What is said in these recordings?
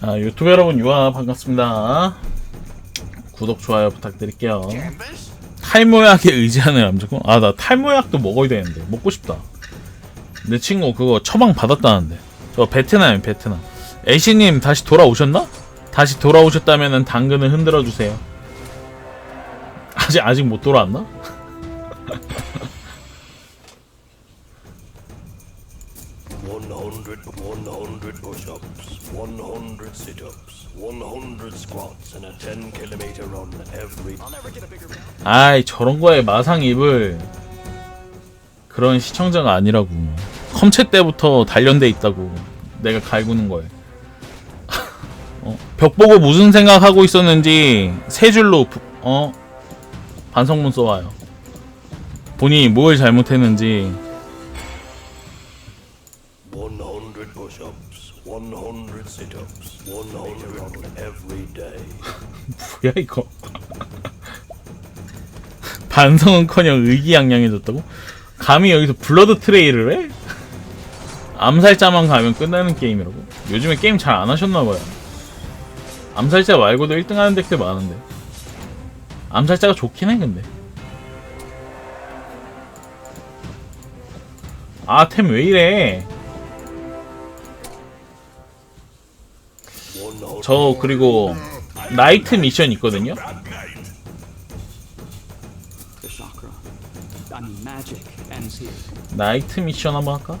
아, 유튜브 여러분 유아 반갑습니다. 구독 좋아요 부탁드릴게요. 탈모약에 의지하는 남자고 아나 탈모약도 먹어야 되는데 먹고 싶다. 내 친구 그거 처방 받았다는데 저 베트남이 베트남. 애시님 다시 돌아오셨나? 다시 돌아오셨다면은 당근을 흔들어 주세요. 아직 아직 못 돌아왔나? One hundred, one hundred push-ups, one hundred sit-ups, one hundred squats, and a ten kilometer run every. 아이 저런 거에 마상 입을 그런 시청자가 아니라고 컴채 때부터 단련돼 있다고 내가 갈구는 거에 어, 벽 보고 무슨 생각하고 있었는지 세 줄로 부- 어 반성문 써와요 본인이 뭘 잘못했는지 sit-ups, one hundred run every day. 뭐야 이거 반성은커녕 의기양양해졌다고? 감히 여기서 블러드 트레이를 해? 암살자만 가면 끝나는 게임이라고? 요즘에 게임 잘 안 하셨나봐요 암살자 말고도 1등 하는 덱들 많은데 암살자가 좋긴 해 근데 아 템 왜 이래 저 그리고 나이트 미션 있거든요. 나이트 미션 한번 할까?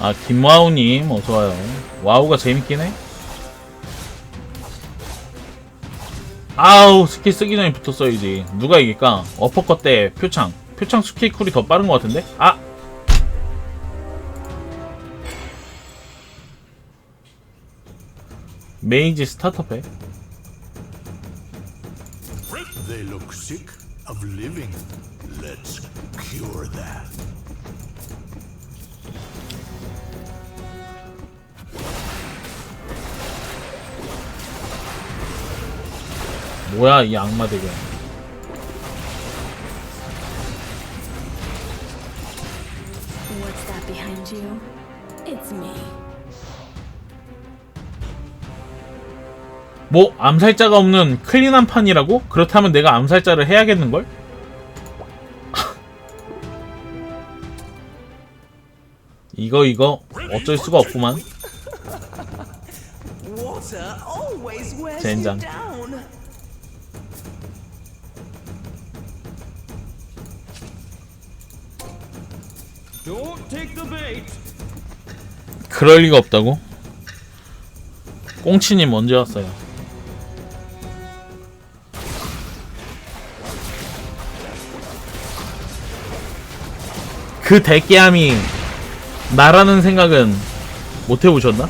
아 김와우님 어서와요. 와우가 재밌긴 해. 아우 스킬 쓰기 전에 붙어 써야지 누가 이길까? 어퍼컷 때 표창. 표창 스킬 쿨이 더 빠른 것 같은데? 아! 메이지 스타터팩 They look sick of living. Let's cure that. 뭐야 이 악마 대결 What's that behind you? It's me. 뭐 암살자가 없는 클린한 판이라고? 그렇다면 내가 암살자를 해야겠는걸? 이거 이거 어쩔 수가 없구만 젠장. 그럴 리가 없다고? 꽁치님 언제 왔어요? 그 대깨함이 나라는 생각은 못 해보셨나?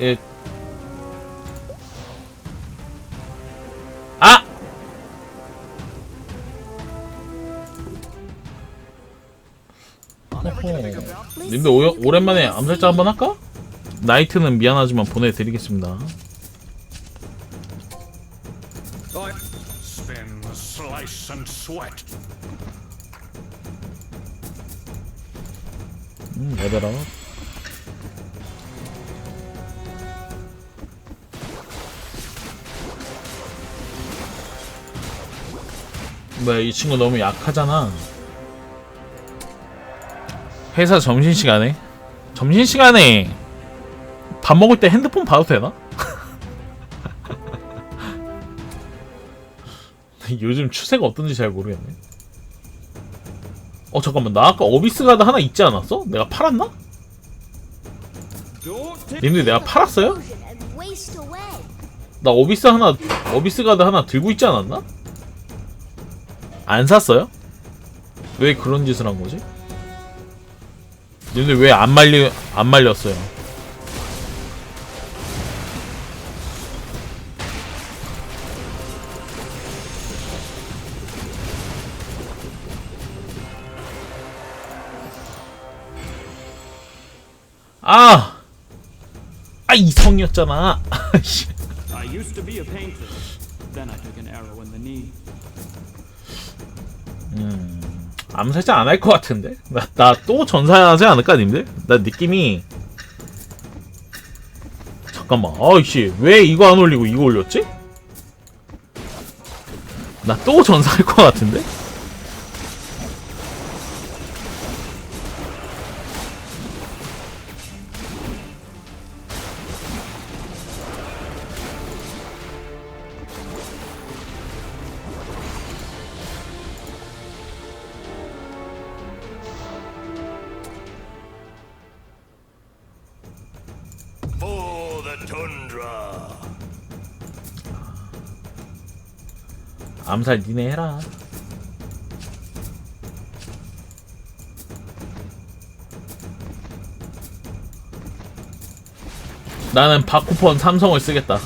예. 님들 오, 오랜만에 암살자 한번 할까? 나이트는 미안하지만 보내드리겠습니다. 음, 레벨업. 뭐야, 이 친구 너무 약하잖아. 회사 점심시간에? 점심시간에 밥 먹을 때 핸드폰 봐도 되나? 요즘 추세가 어떤지 잘 모르겠네. 어, 잠깐만. 나 아까 어비스 가드 하나 있지 않았어? 내가 팔았나? 님들 내가 팔았어요? 나 어비스 하나 어비스 가드 하나 들고 있지 않았나? 안 샀어요? 왜 그런 짓을 한 거지? 근데 왜 안 말리 안 말렸어요? 아! 아 이성이었잖아. I used to be a painter. Then I took an arrow in the knee. 음. 암살자 안 할 것 같은데? 나, 나또 전사하지 않을까, 님들? 나 느낌이. 잠깐만. 아이씨, 왜 이거 안 올리고 이거 올렸지? 나 또 전사할 것 같은데? 암살 니네 해라. 나는 바쿠폰 삼성을 쓰겠다.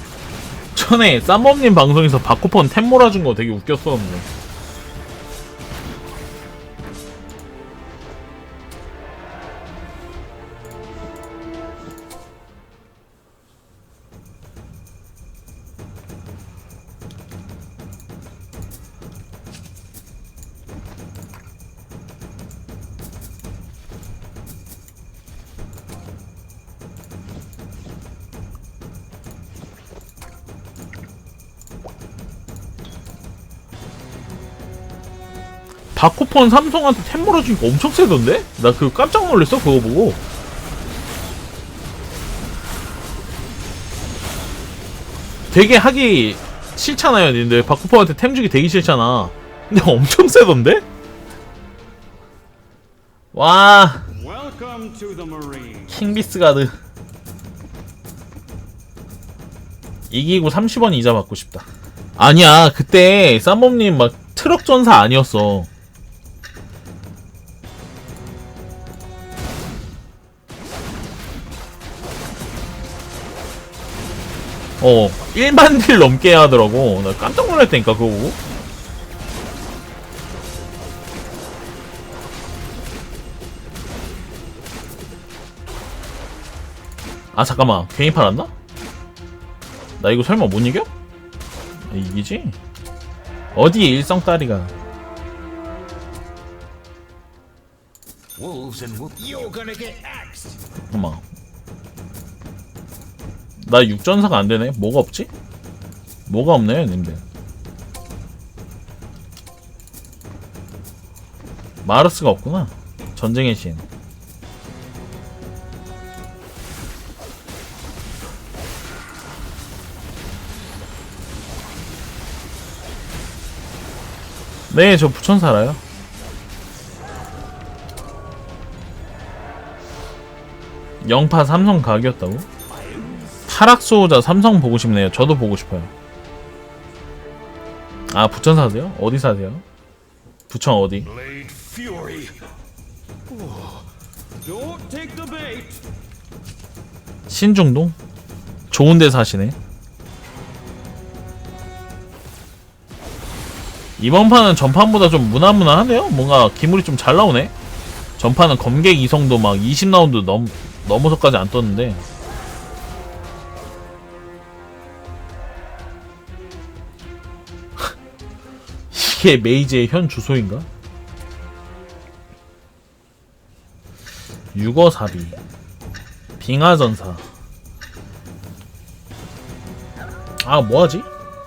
전에 쌈범님 방송에서 바쿠폰 템 몰아준 거 되게 웃겼었는데. 바쿠폰 삼성한테 템 몰아주니까 엄청 세던데? 나 그거 깜짝 놀랐어 그거 보고. 되게 하기 싫잖아요, 님들. 바쿠폰한테 템 주기 되게 싫잖아. 근데 엄청 세던데? 와. 킹비스가드. 이기고 30원 이자 받고 싶다. 아니야, 그때 쌈범님 막 트럭 전사 아니었어. 어, 1만 딜 넘게 하더라고. 나 깜짝 놀랐다니까, 그거 보고. 아, 잠깐만. 괜히 팔았나? 나 이거 설마 못 이겨? 아, 이기지? 어디에 일성따리가. 잠깐만. 나 육전사가 안 되네. 뭐가 없지? 뭐가 없네요, 님들. 마르스가 없구나. 전쟁의 신. 네, 저 부천 살아요. 영파 삼성 각이었다고? 타락 수호자 삼성 보고 싶네요. 저도 보고 싶어요. 아 부천 사세요? 어디 사세요? 부천 어디? 신중동? 좋은 데 사시네. 이번 판은 전판보다 좀 무난무난하네요. 뭔가 기물이 좀 잘 나오네. 전판은 검객 이성도 막 20라운드 넘 넘어서까지 안 떴는데. 이게 메이지의 현 주소인가? 6어사비 빙하전사 아 뭐하지?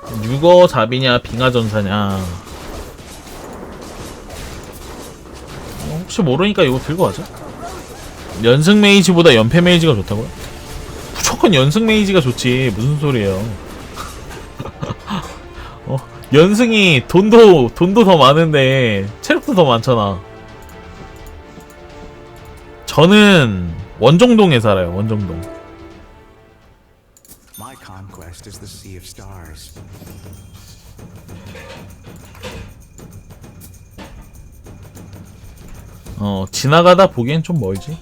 6어사비냐 빙하전사냐 어, 혹시 모르니까 이거 들고 가자 연승 메이지보다 연패 메이지가 좋다고요? 무조건 연승 메이지가 좋지 무슨 소리예요 어, 연승이 돈도 돈도 더 많은데 체력도 더 많잖아. 저는 원정동에 살아요 원정동. 어 지나가다 보기엔 좀 멀지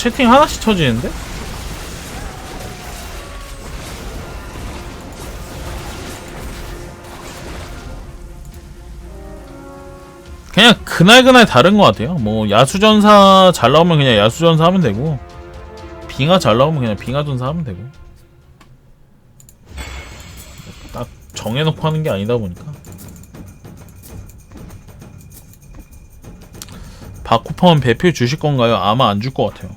채팅 하나씩 쳐지는데? 그냥 그날 그날 다른 것 같아요. 뭐 야수전사 잘 나오면 그냥 야수전사 하면 되고 빙하 잘 나오면 그냥 빙하전사 하면 되고 딱 정해놓고 하는 게 아니다 보니까 바쿠펑은 배표 주실 건가요? 아마 안 줄 것 같아요.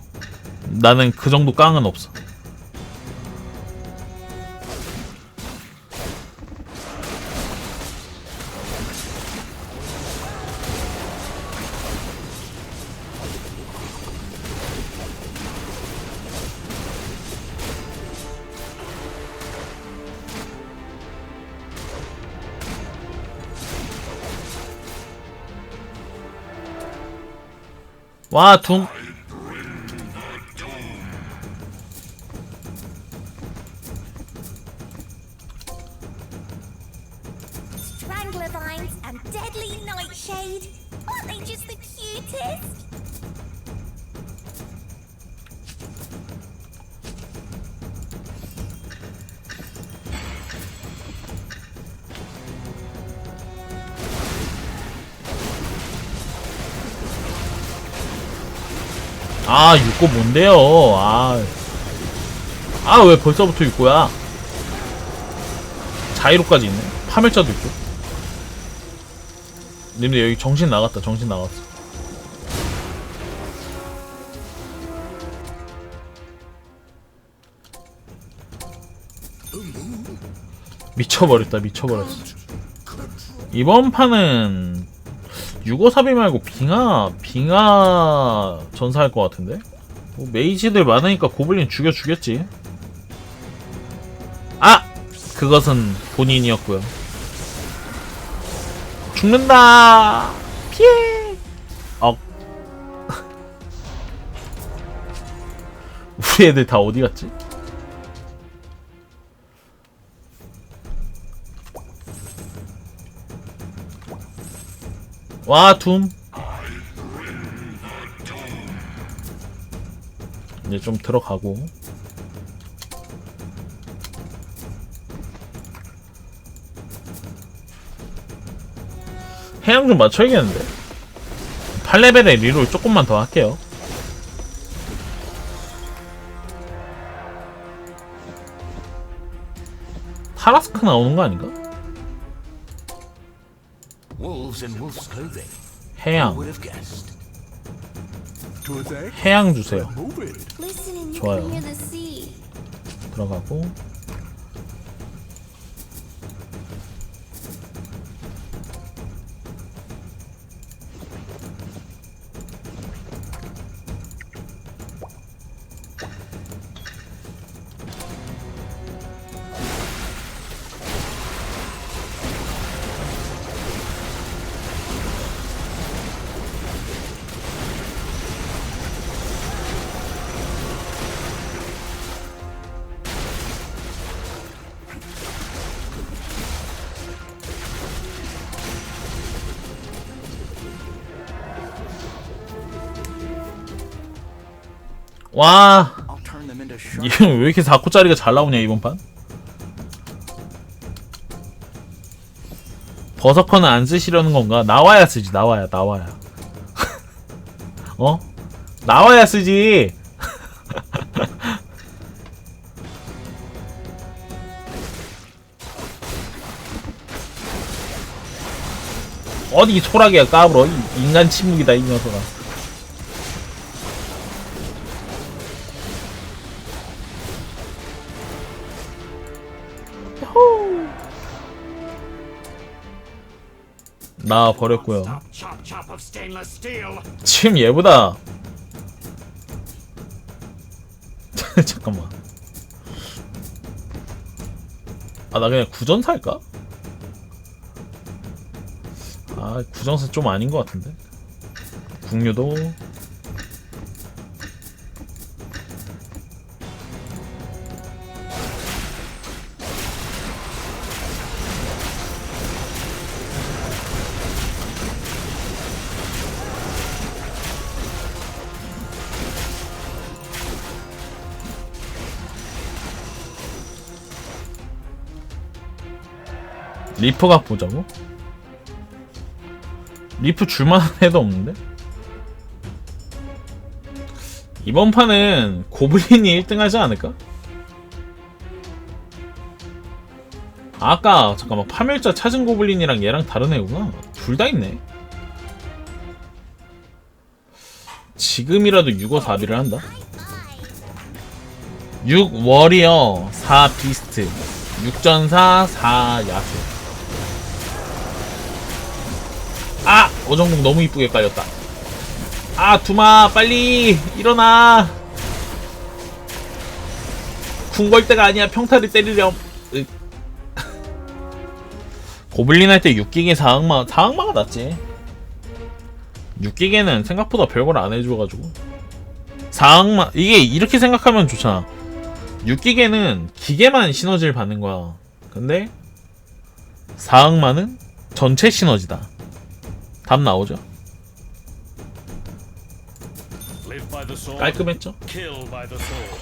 나는 그 정도 깡은 없어. 와, 둠. Strangler vines and deadly nightshade. Aren't they just the cutest? 아, 6고 뭔데요? 아. 아, 왜 벌써부터 6고야? 자이로까지 있네. 파멸자도 있고. 님들 여기 정신 나갔다. 정신 나갔어. 미쳐버렸다. 미쳐버렸어. 이번 판은 653이 말고 빙하 빙하 전사할 것 같은데 뭐 메이지들 많으니까 고블린 죽여 주겠지 아 그것은 본인이었고요 죽는다 피해 억 우리 애들 다 어디 갔지 와, 둠. 이제 좀 들어가고. 해양 좀 맞춰야겠는데? 8레벨에 리롤 조금만 더 할게요. 타라스크 나오는 거 아닌가? 해양. 해양 주세요. 좋아요. 들어가고 와. 이거 왜 이렇게 4코짜리가 잘 나오냐 이번 판? 버서커는 안 쓰시려는 건가? 나와야 쓰지 나와야 나와야 어? 나와야 쓰지 어디 소라기야 까불어 이 인간 침묵이다 이 녀석아 나 버렸고요. 지금 얘보다. 잠깐만. 아 나 그냥 구전 살까? 아 구전사 좀 아닌 것 같은데? 국류도 리프가 보자고? 리프 줄만한 애도 없는데? 이번 판은 고블린이 1등 하지 않을까? 아까 잠깐만 파멸자 찾은 고블린이랑 얘랑 다른 애구나 둘 다 있네 지금이라도 6어 4비를 한다 6 워리어 4 비스트 6전사 4 야수 어정국 너무 이쁘게 깔렸다. 아 두마 빨리 일어나. 궁걸 때가 아니야. 평타를 때리렴. 으. 고블린 할 때 6기계 4악마 4악마가 낫지. 6기계는 생각보다 별걸 안 해줘가지고. 4악마 이게 이렇게 생각하면 좋잖아. 6기계는 기계만 시너지를 받는 거야. 근데 4악마는 전체 시너지다 답 나오죠 Live by the sword. 깔끔했죠 Kill by the sword.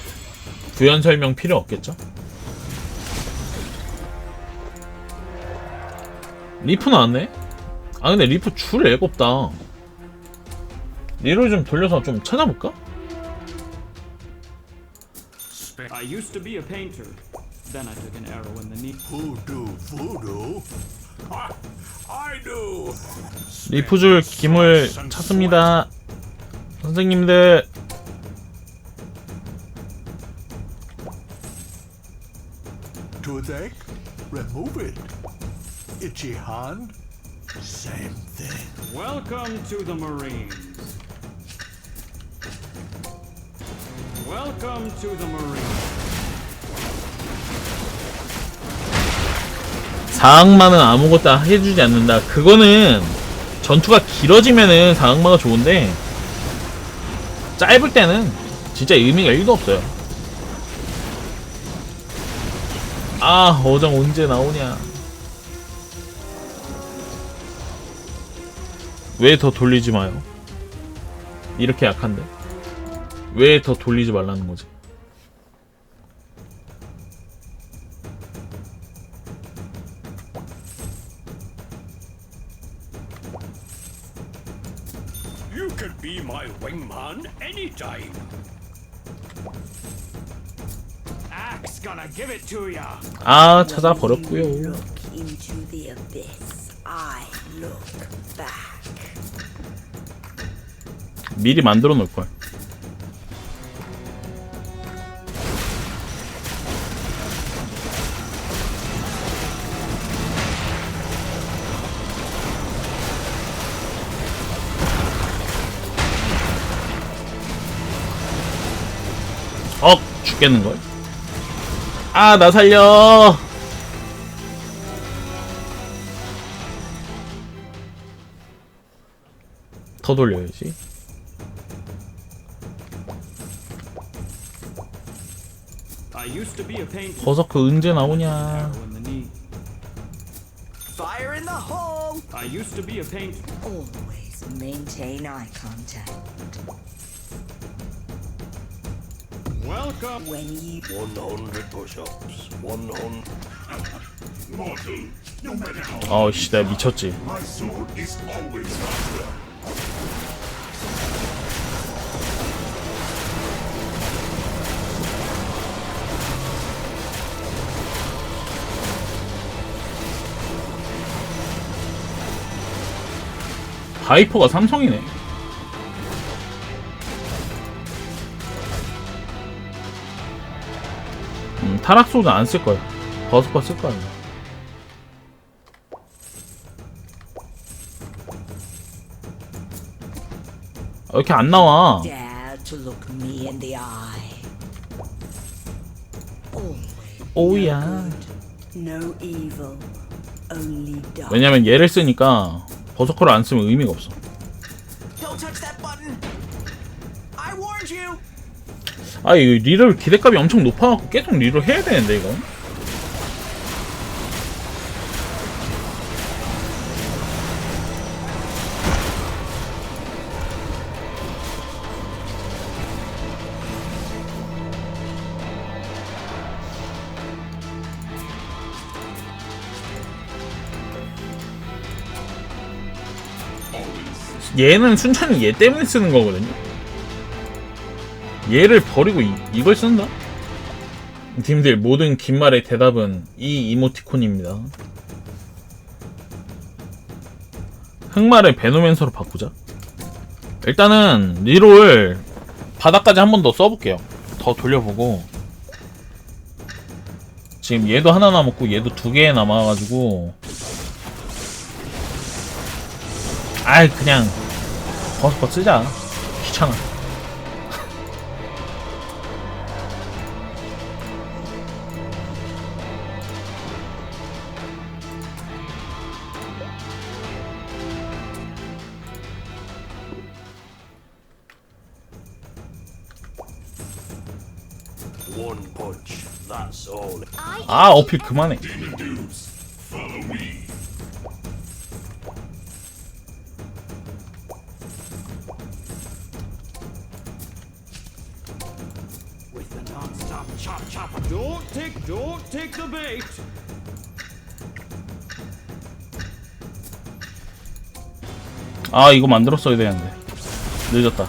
부연 설명 필요 없겠죠? 리프 나왔네? 아 근데 리프 줄 애가 없다 리를 좀 돌려서 좀 찾아볼까? I used to be a painter. Then I took an arrow in the knee. Voodoo, voodoo. I, I do. 리프 줄 김을 찾습니다 선생님들 Toothache? Remove it. Itchy hand? Same thing. Welcome to the Marines. 사악마는 아무것도 해주지 않는다. 그거는 전투가 길어지면은 사악마가 좋은데 짧을 때는 진짜 의미가 1도 없어요. 아 어장 언제 나오냐. 왜 더 돌리지 마요? 이렇게 약한데. 왜 더 돌리지 말라는 거지 my wingman anytime. Axe gonna give it to ya. 아 찾아버렸고요 Look into the abyss. I look back. 미리 만들어 놓을 걸 죽겠는걸 아 나 살려 더 돌려야지. 버서크 언제 나오냐 Arrow in the knee. Fire in the hole! I used to be a painter. Always maintain eye contact. 아우씨 내가 미쳤지. 바이퍼가 삼성이네 타락소는 안 쓸 거야 버스커 쓸 거야 왜 이렇게 안 나와. Only dark. 왜냐면 얘를 쓰니까 버서커를 안 쓰면 의미가 없어 아 이거 리롤 기대값이 엄청 높아갖고 계속 리롤 해야 되는데 이거. 얘는 순천이 얘 때문에 쓰는 거거든요. 얘를 버리고 이, 이걸 쓴다? 팀들 모든 긴 말의 대답은 이 이모티콘입니다. 흑말을 베노맨서로 바꾸자. 일단은 리롤 바닥까지 한 번 더 써볼게요. 더 돌려보고 지금 얘도 하나 남았고 얘도 두 개 남아가지고 아이 그냥 버스버 쓰자 귀찮아 아 어필 그만해. 아 이거 만들었어야 되는데 늦었다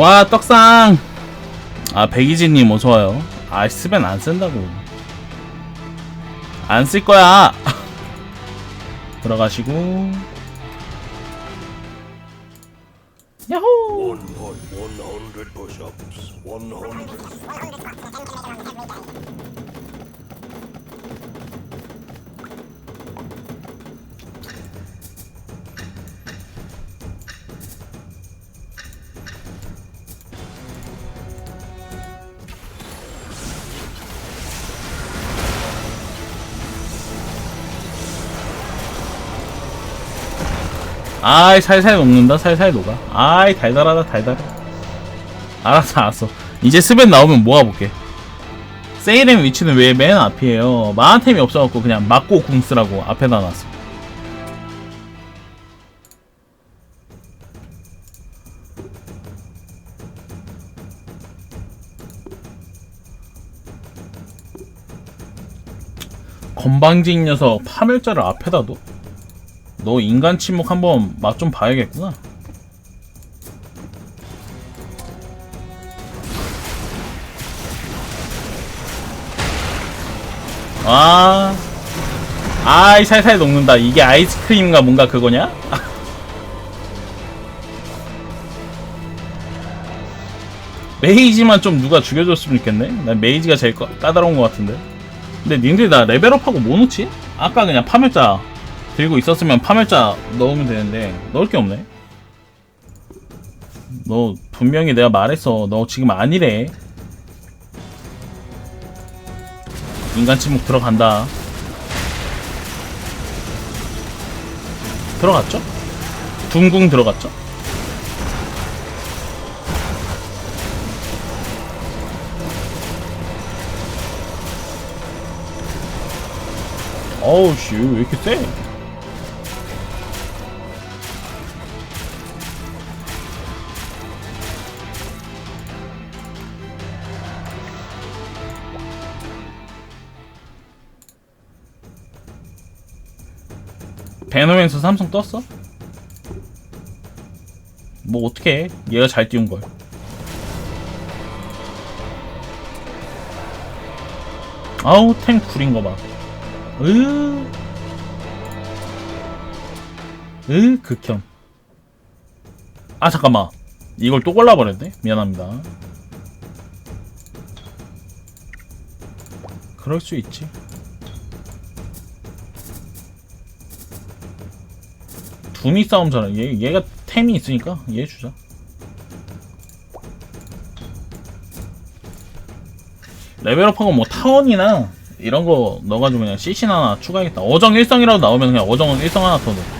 와 떡상. 아 백이진님 어서와요. 아 스벤 안 쓴다고. 안 쓸 거야. 들어가시고. 야호 아이 살살 녹는다 살살 녹아. 아이 달달하다 달달해. 알았어 알았어. 이제 스벤 나오면 모아볼게. 세이렌 위치는 왜 맨 앞이에요? 마한템이 없어갖고 그냥 맞고 궁 쓰라고 앞에다 놨어. 건방진 녀석 파멸자를 앞에다 둬? 너 인간 침묵 한번 맛 좀 봐야겠구나. 아, 아이 살살 녹는다. 이게 아이스크림인가 뭔가 그거냐? 메이지만 좀 누가 죽여줬으면 좋겠네. 난 메이지가 제일 까- 까다로운 것 같은데. 근데 님들 나 레벨업하고 뭐 넣지? 아까 그냥 파멸자 들고 있었으면 파멸자 넣으면 되는데 넣을 게 없네. 너 분명히 내가 말했어. 너 지금 아니래. 인간 침묵 들어간다. 들어갔죠? 둥궁 들어갔죠? 어우 씨, 왜 이렇게 세? 베노맨서 삼성 떴어? 뭐 어떻게 얘가 잘 띄운 걸. 아우 탱 쿨인 거 봐. 으. 으 극혐. 아 잠깐만. 이걸 또 골라버렸네. 미안합니다. 그럴 수 있지. 두미 싸움잖아. 얘 얘가 템이 있으니까 얘 주자. 레벨업한 건뭐 타원이나 이런 거 넣어가지고 그냥 CC 하나 추가하겠다. 어정 일성이라도 나오면 그냥 어정은 일성 하나 더 넣어.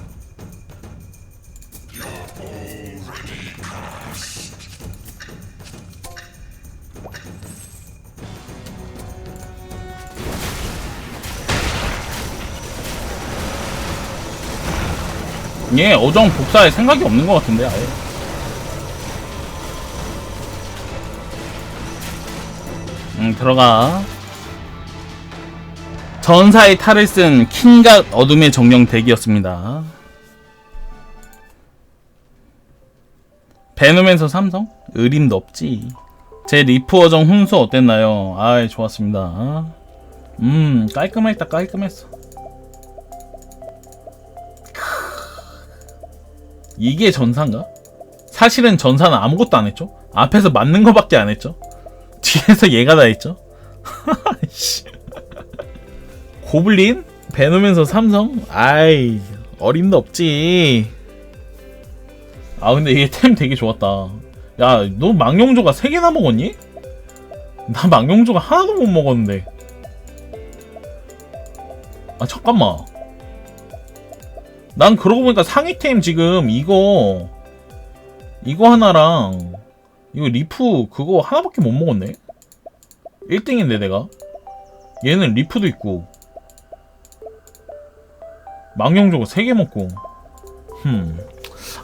얘 어정 복사할 생각이 없는 것 같은데 아예. 음 들어가. 전사의 탈을 쓴 킹갓 어둠의 정령 덱이었습니다. 베놈에서 삼성? 의림도 없지. 제 리프 어정 훈수 어땠나요? 아 좋았습니다. 음 깔끔했다 깔끔했어. 이게 전사인가? 사실은 전사는 아무것도 안 했죠. 앞에서 맞는 거밖에 안 했죠. 뒤에서 얘가 다 했죠. 씨. 고블린? 베놈에서 삼성? 아이 어림도 없지. 아 근데 이게 템 되게 좋았다. 야 너 망룡조가 3개나 먹었니? 나 망룡조가 하나도 못 먹었는데. 아 잠깐만. 난 그러고 보니까 상위템 지금 이거 이거 하나랑 이거 리프 그거 하나밖에 못 먹었네 1등인데 내가 얘는 리프도 있고 망령조가 3개 먹고 흠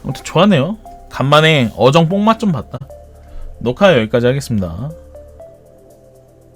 아무튼 좋았네요. 간만에 어정 뽕맛 좀 봤다. 녹화 여기까지 하겠습니다